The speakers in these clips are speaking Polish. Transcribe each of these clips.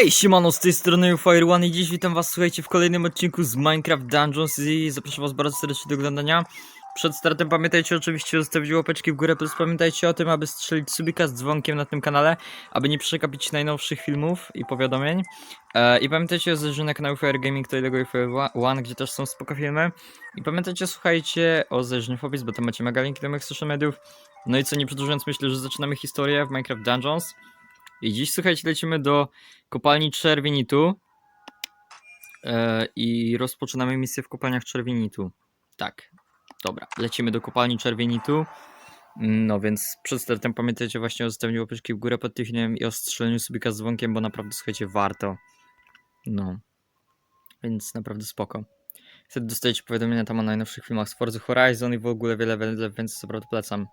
Hej, siemano, z tej strony Fire One i dziś witam was, słuchajcie, w kolejnym odcinku z Minecraft Dungeons i zapraszam was bardzo serdecznie do oglądania. Przed startem pamiętajcie oczywiście zostawić łapeczki w górę, plus pamiętajcie o tym, aby strzelić subika z dzwonkiem na tym kanale, aby nie przegapić najnowszych filmów i powiadomień. E, I pamiętajcie o zależeniu na kanału Fire Gaming, to i Fire One, gdzie też są spoko filmy. I pamiętajcie, słuchajcie o zależeniu Fobis, bo tam macie mega linki do moich social mediów. No i co, nie przedłużając, myślę, że zaczynamy historię w Minecraft Dungeons. I dziś, słuchajcie, lecimy do kopalni Czerwienitu e, i rozpoczynamy misję w kopalniach Czerwienitu. Tak, dobra, lecimy do kopalni Czerwienitu. No więc przed startem pamiętajcie właśnie o zostawieniu łapeczki w górę pod tym i o strzeleniu subika z dzwonkiem, bo naprawdę, słuchajcie, warto. No, więc naprawdę spoko. Wtedy dostajecie powiadomienia tam o najnowszych filmach z Forza Horizon i w ogóle wiele, wiele, więc naprawdę polecam.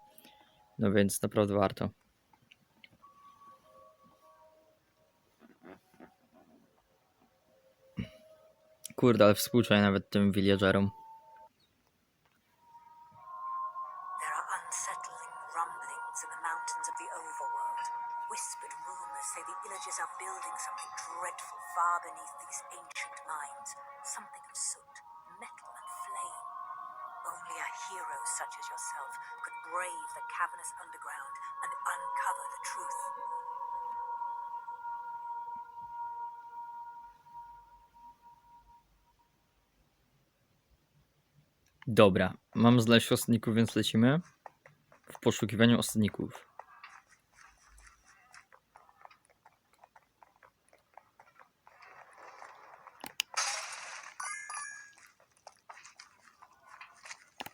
No więc naprawdę warto. Kurde, ale współczuję nawet tym villagerom. There are unsettling rumblings in the mountains of the overworld. Whispered rumors say the villagers are building something dreadful far beneath these ancient mines. Something of soot, metal, and flame. Only a hero such as yourself could brave the cavernous underground and uncover the truth. Dobra, mam znaleźć ostatników, więc lecimy w poszukiwaniu ostatników.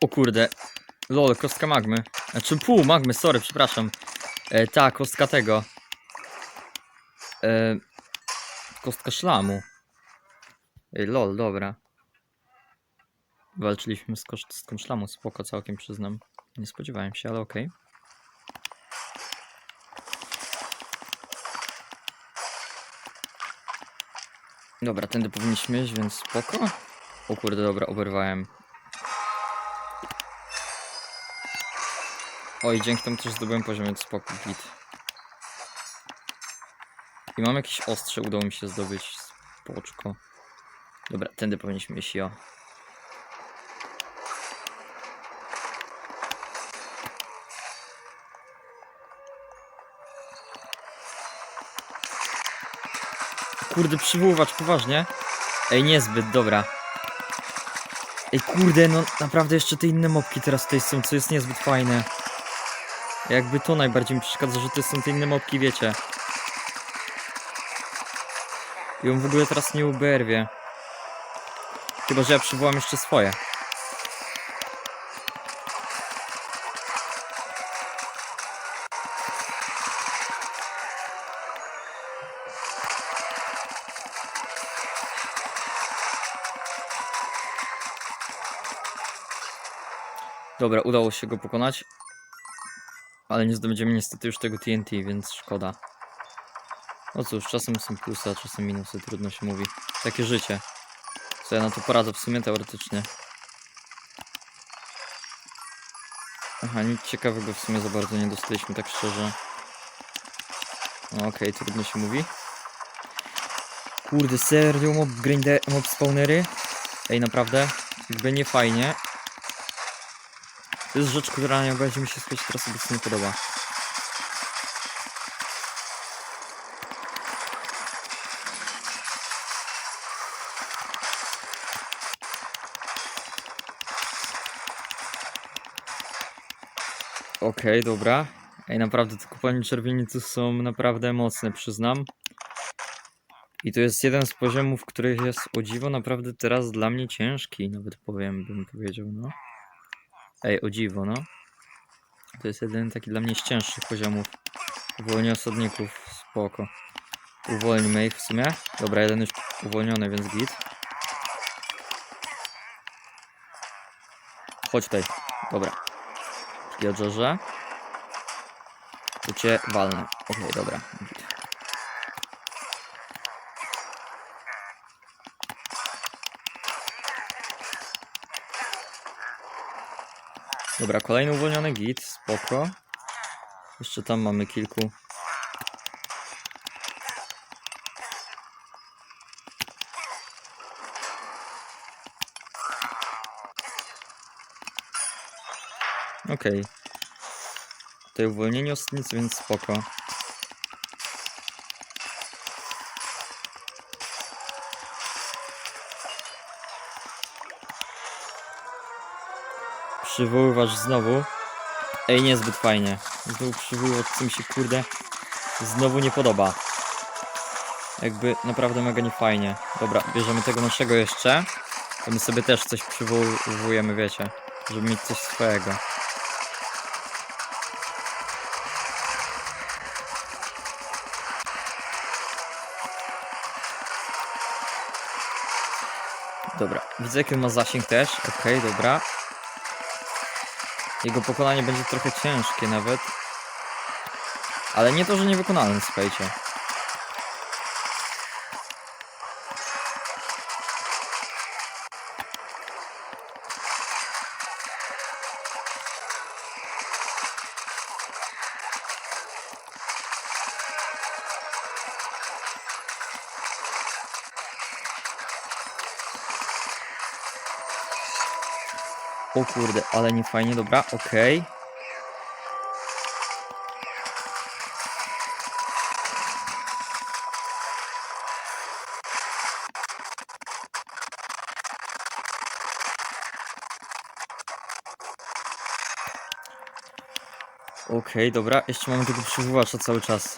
O kurde, lol, kostka magmy. Znaczy pół magmy, sorry, przepraszam. E, ta, kostka tego. E, kostka szlamu. Lol, dobra. Walczyliśmy z kostką szlamu, spoko całkiem przyznam. Nie spodziewałem się, ale okej. Dobra, tędy powinniśmy iść, więc spoko. O kurde, dobra, oberwałem. Oj, dzięki temu też zdobyłem poziom, więc spoko, git. I mam jakieś ostrze, udało mi się zdobyć. Spoczko. Dobra, tędy powinniśmy iść, jo. Kurde, przywoływacz, poważnie? Ej, niezbyt, dobra. Ej, kurde, no naprawdę jeszcze te inne mopki teraz tutaj są, co jest niezbyt fajne. Jakby to najbardziej mi przeszkadza, że to są te inne mopki, wiecie. I on w ogóle teraz nie uberwie. Chyba, że ja przywołam jeszcze swoje. Dobra, udało się go pokonać. Ale nie zdobędziemy niestety już tego TNT, więc szkoda. No cóż, czasem są plusy, a czasem minusy, trudno się mówi. Takie życie. Co ja na to poradzę w sumie teoretycznie. Aha, nic ciekawego w sumie za bardzo nie dostaliśmy, tak szczerze. No, Okej, trudno się mówi. Kurde, serio mob, grinder, mob spawnery? Ej, naprawdę? Jakby nie fajnie. To jest rzecz, która najbardziej mi się słuchać teraz obecnie nie podoba. Okej, dobra. Ej, naprawdę te kopalnie czerwienicy są naprawdę mocne, przyznam. I to jest jeden z poziomów, których jest o dziwo naprawdę teraz dla mnie ciężki, nawet powiem, bym powiedział, no. Ej, o dziwo, no. To jest jeden taki dla mnie z cięższych poziomów. Uwolnienie osadników, spoko. Uwolnimy ich w sumie. Dobra, jeden już uwolniony, więc git. Chodź tutaj. Dobra. Piodżerze. To cię walnę. Okej, dobra. Dobra, kolejny uwolniony git, spoko. Jeszcze tam mamy kilku. Okej. Okay. Tutaj uwolnienie ostnic, więc spoko. Przywoływasz znowu. Ej, niezbyt fajnie. Znowu przywoływać, co mi się kurde znowu nie podoba. Jakby naprawdę mega niefajnie. Dobra, bierzemy tego naszego jeszcze. To my sobie też coś przywołujemy, wiecie. Żeby mieć coś swojego. Dobra, widzę jaki ma zasięg też. Okej, dobra. Jego pokonanie będzie trochę ciężkie nawet. Ale nie to, że niewykonalne, słuchajcie. O kurde, ale nie fajnie, dobra, okej. Okej, dobra, jeszcze mamy tego przywołacza cały czas.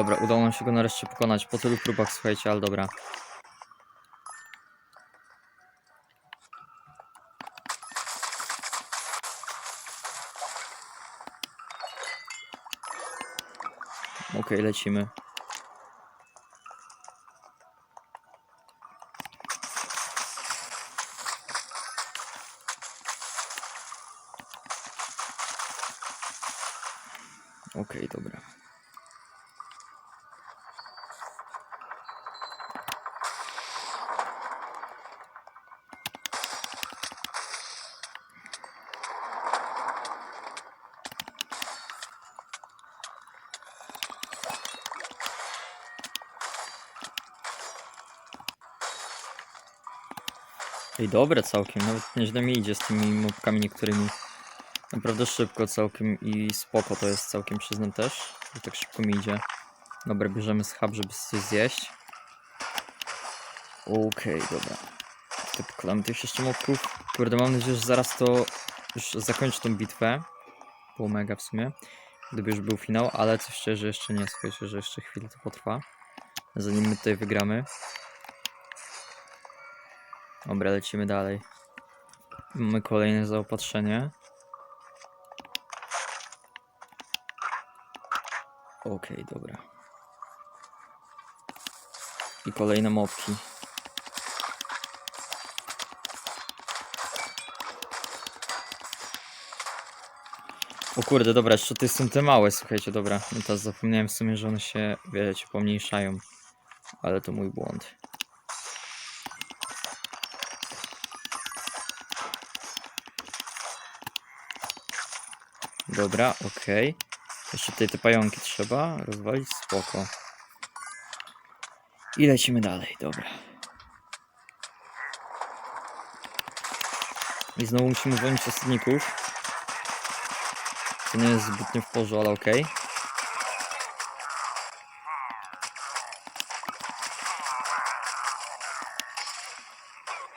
Dobra, udało nam się go nareszcie pokonać po tylu próbach, słuchajcie, ale dobra. Okej, lecimy. Okej, dobra. Ej, dobre całkiem, nawet nieźle mi idzie z tymi mopkami niektórymi. Naprawdę szybko całkiem i spoko to jest całkiem, przyznam też, że tak szybko mi idzie. Dobra, bierzemy schab, żeby coś zjeść. Okej, dobra. Tutaj tych jeszcze mopków. Kurde, mam nadzieję, że zaraz to już zakończy tą bitwę. Było mega w sumie. Gdyby już był finał, ale coś szczerze jeszcze nie, słuchajcie, że jeszcze chwilę to potrwa. Zanim my tutaj wygramy. Dobra, lecimy dalej. Mamy kolejne zaopatrzenie. Okej, dobra. I kolejne mopki. O kurde, dobra, jeszcze tutaj są te małe, słuchajcie, dobra. No teraz zapomniałem w sumie, że one się, wiecie, pomniejszają. Ale to mój błąd. Dobra, okej. Jeszcze tutaj te pająki trzeba rozwalić, spoko. I lecimy dalej, dobra. I znowu musimy uwolnić osadników. To nie jest zbytnio w porządku, ale okej.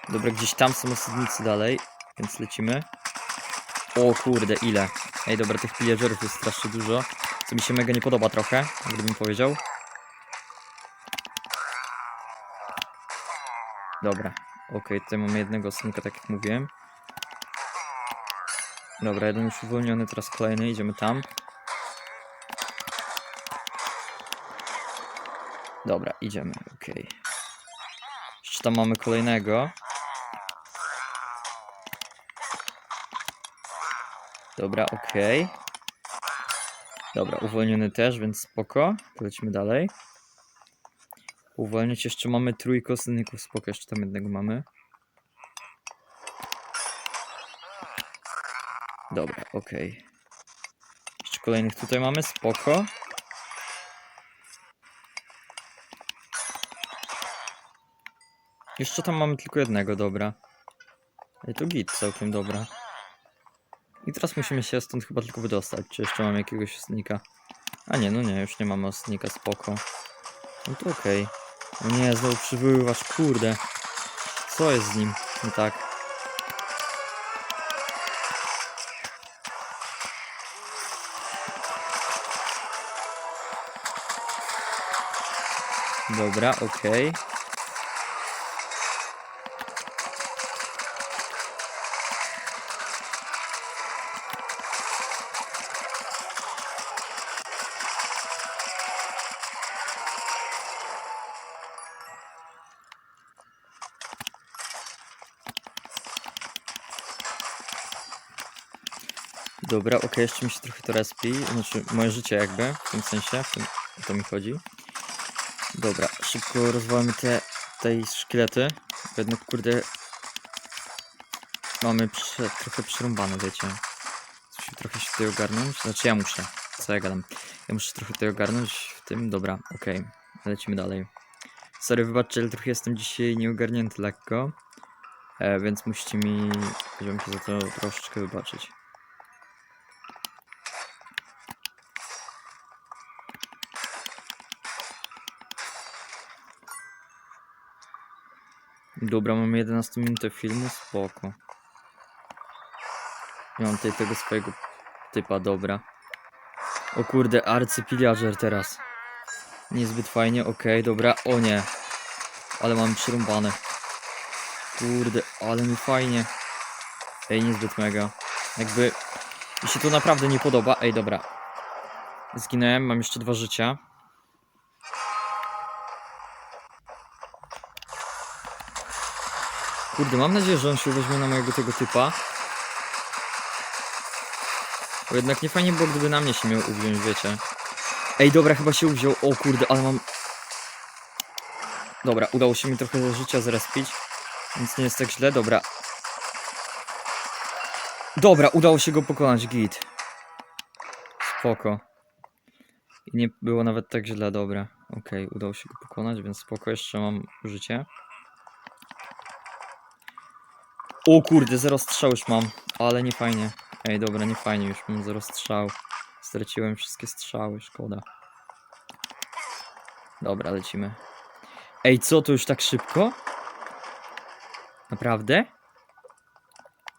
Dobra, gdzieś tam są osadnicy dalej, więc lecimy. O kurde, ile? Ej, dobra, tych pillagerów jest strasznie dużo, co mi się mega nie podoba trochę, gdybym powiedział. Dobra, okej, tutaj mamy jednego osadnika, tak jak mówiłem. Dobra, jeden już uwolniony, teraz kolejny, idziemy tam. Dobra, idziemy, okej. Jeszcze tam mamy kolejnego. Dobra, okej. Dobra, uwolniony też, więc spoko. Lecimy dalej. Uwolnić jeszcze mamy trójkę osadników, spoko, jeszcze tam jednego mamy. Dobra, okej. Jeszcze kolejnych tutaj mamy, spoko. Jeszcze tam mamy tylko jednego, dobra. Ej, to git, całkiem dobra. I teraz musimy się stąd chyba tylko wydostać. Czy jeszcze mam jakiegoś osnika? A nie, no nie, już nie mamy osnika, spoko. No to okej. O nie, znowu przywoływasz, kurde. Co jest z nim? Nie tak. Dobra, okej. Dobra, okej, jeszcze mi się trochę to respi, znaczy moje życie jakby, w tym sensie, w tym, o to mi chodzi. Dobra, szybko rozwalamy te, te szkielety, jednak kurde mamy prze, trochę przerąbane, wiecie. Muszę trochę się tutaj ogarnąć, znaczy ja muszę, co ja gadam. Ja muszę trochę tutaj ogarnąć w tym, dobra, okej, lecimy dalej. Sorry, wybaczcie, ale trochę jestem dzisiaj nieogarnięty lekko, e, więc musicie mi, poziomki za to troszeczkę wybaczyć. Dobra, mamy 11 minutę filmu, spoko. Ja mam tutaj tego swojego typa, dobra. O kurde, arcypiliarzer teraz. Niezbyt fajnie, okej, dobra, o nie. Ale mam przerąbane. Kurde, ale mi fajnie. Ej, niezbyt mega. Jakby, mi się to naprawdę nie podoba. Ej, dobra. Zginąłem, mam jeszcze dwa życia. Kurde, mam nadzieję, że on się weźmie na mojego tego typa. Bo jednak nie fajnie było, gdyby na mnie się miał uwziąć, wiecie. Ej, dobra, chyba się uwziął. O kurde, ale mam... Dobra, udało się mi trochę życia zrespić. Więc nie jest tak źle, dobra. Dobra, udało się go pokonać, git. Spoko. I nie było nawet tak źle, dobra. Okej, udało się go pokonać, więc spoko, jeszcze mam życie. O kurde, zero strzał już mam, ale nie fajnie. Ej, dobra, nie fajnie, już mam zero strzał. Straciłem wszystkie strzały, szkoda. Dobra, lecimy. Ej, co, to już tak szybko? Naprawdę?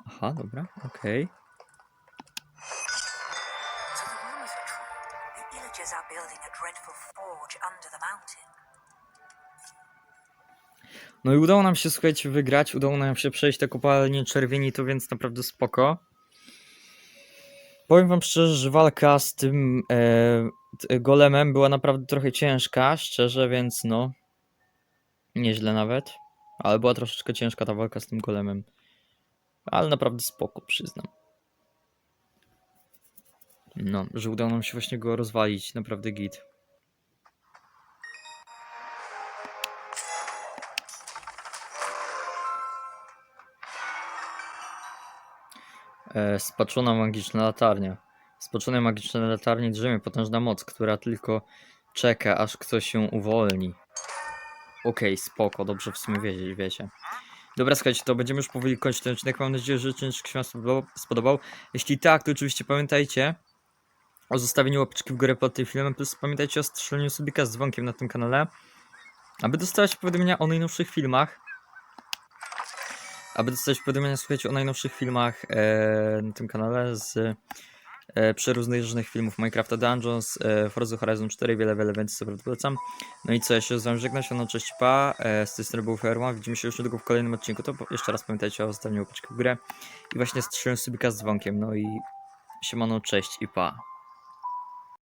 Aha, dobra, okej. So No i udało nam się, słuchajcie, wygrać. Udało nam się przejść te kopalnie czerwieni, to więc naprawdę spoko. Powiem wam szczerze, że walka z tym e, golemem była naprawdę trochę ciężka, szczerze, więc no. Nieźle nawet. Ale była troszeczkę ciężka ta walka z tym golemem. Ale naprawdę spoko, przyznam. No, że udało nam się właśnie go rozwalić, naprawdę git. Spaczona magiczna latarnia. W spaczonej magicznej latarni drzemie potężna moc, która tylko czeka, aż ktoś ją uwolni. Okej, spoko, dobrze w sumie wiedzieć, wiecie. Dobra, słuchajcie, to będziemy już powoli kończyć ten odcinek. Mam nadzieję, że odcinek się Wam spodobał. Jeśli tak, to oczywiście pamiętajcie o zostawieniu łapeczki w górę pod tym filmem, plus pamiętajcie o strzeleniu subika z dzwonkiem na tym kanale, aby dostawać powiadomienia o najnowszych filmach. Aby dostać powiadomienia, słuchajcie, o najnowszych filmach e, na tym kanale z e, przeróżnych różnych filmów Minecrafta Dungeons, e, Forza Horizon 4, wiele, wiele więcej sobie polecam. No i co, ja się z wami żegnam, się no cześć, pa, e, z tej strony był Fairman, widzimy się już niedługo w kolejnym odcinku, to jeszcze raz pamiętajcie o zostawieniu łapeczki w górę i właśnie strzeliłem subika z dzwonkiem, no i siemano, cześć i pa.